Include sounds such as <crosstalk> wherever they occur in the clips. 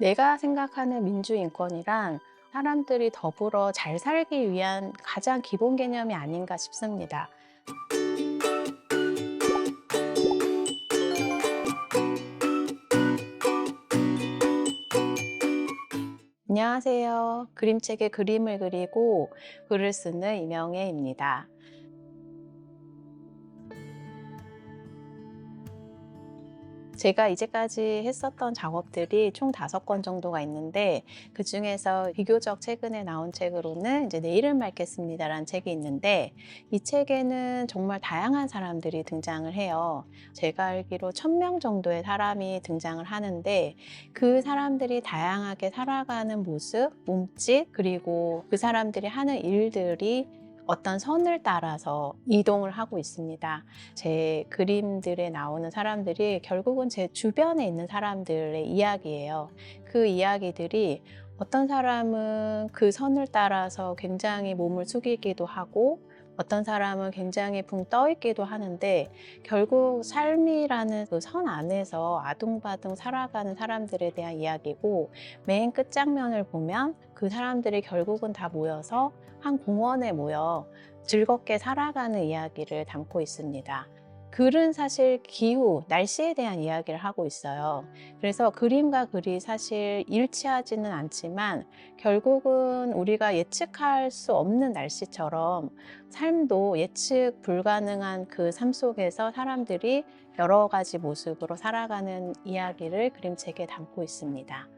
내가 생각하는 민주인권이란 사람들이 더불어 잘 살기 위한 가장 기본 개념이 아닌가 싶습니다. 안녕하세요. 그림책에 그림을 그리고 글을 쓰는 이명애입니다. 제가 이제까지 했었던 작업들이 총 다섯 권 정도가 있는데 그 중에서 비교적 최근에 나온 책으로는 이제 내일을 맑겠습니다라는 책이 있는데 이 책에는 정말 다양한 사람들이 등장을 해요. 제가 알기로 천 명 정도의 사람이 등장을 하는데 그 사람들이 다양하게 살아가는 모습, 몸짓 그리고 그 사람들이 하는 일들이 어떤 선을 따라서 이동을 하고 있습니다. 제 그림들에 나오는 사람들이 결국은 제 주변에 있는 사람들의 이야기예요. 그 이야기들이 어떤 사람은 그 선을 따라서 굉장히 몸을 숙이기도 하고 어떤 사람은 굉장히 붕 떠 있기도 하는데 결국 삶이라는 그 선 안에서 아둥바둥 살아가는 사람들에 대한 이야기고 맨 끝장면을 보면 그 사람들이 결국은 다 모여서 한 공원에 모여 즐겁게 살아가는 이야기를 담고 있습니다. 글은 사실 기후, 날씨에 대한 이야기를 하고 있어요. 그래서 그림과 글이 사실 일치하지는 않지만 결국은 우리가 예측할 수 없는 날씨처럼 삶도 예측 불가능한 그 삶 속에서 사람들이 여러 가지 모습으로 살아가는 이야기를 그림책에 담고 있습니다.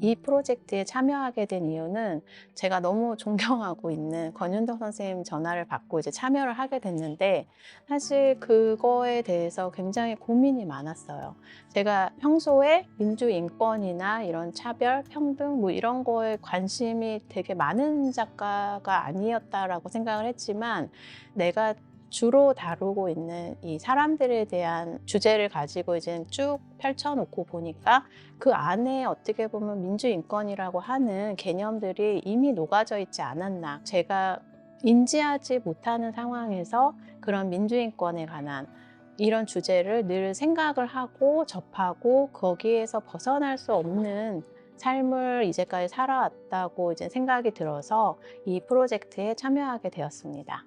이 프로젝트에 참여하게 된 이유는 제가 너무 <laughs> 존경하고 있는 권윤덕 선생님 전화를 받고 이제 참여를 하게 됐는데 사실 그거에 대해서 굉장히 고민이 많았어요. 제가 평소에 민주인권이나 이런 차별, 평등 뭐 이런 거에 관심이 되게 많은 작가가 아니었다라고 생각을 했지만 내가 주로 다루고 있는 이 사람들에 대한 주제를 가지고 이제 쭉 펼쳐놓고 보니까 그 안에 어떻게 보면 민주인권이라고 하는 개념들이 이미 녹아져 있지 않았나. 제가 인지하지 못하는 상황에서 그런 민주인권에 관한 이런 주제를 늘 생각을 하고 접하고 거기에서 벗어날 수 없는 삶을 이제까지 살아왔다고 이제 생각이 들어서 이 프로젝트에 참여하게 되었습니다.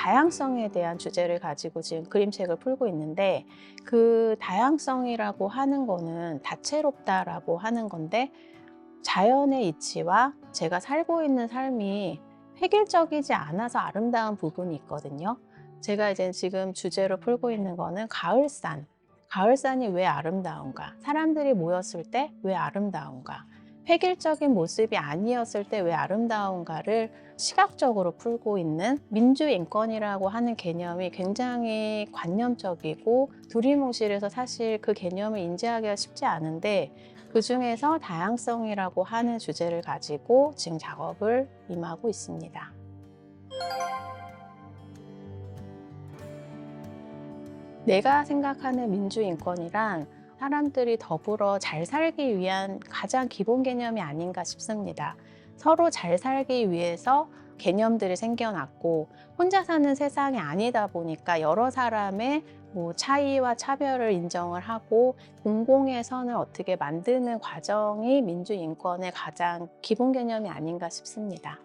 다양성에 대한 주제를 가지고 지금 그림책을 풀고 있는데 그 다양성이라고 하는 거는 다채롭다라고 하는 건데 자연의 이치와 제가 살고 있는 삶이 획일적이지 않아서 아름다운 부분이 있거든요. 제가 이제 지금 주제로 풀고 있는 거는 가을산. 가을산이 왜 아름다운가? 사람들이 모였을 때 왜 아름다운가? 획일적인 모습이 아니었을 때 왜 아름다운가를 시각적으로 풀고 있는 민주인권이라고 하는 개념이 굉장히 관념적이고 두리뭉실해서 사실 그 개념을 인지하기가 쉽지 않은데 그 중에서 다양성이라고 하는 주제를 가지고 지금 작업을 임하고 있습니다. 내가 생각하는 민주인권이란 사람들이 더불어 잘 살기 위한 가장 기본 개념이 아닌가 싶습니다. 서로 잘 살기 위해서 개념들이 생겨났고 혼자 사는 세상이 아니다 보니까 여러 사람의 뭐 차이와 차별을 인정을 하고 공공의 선을 어떻게 만드는 과정이 민주인권의 가장 기본 개념이 아닌가 싶습니다.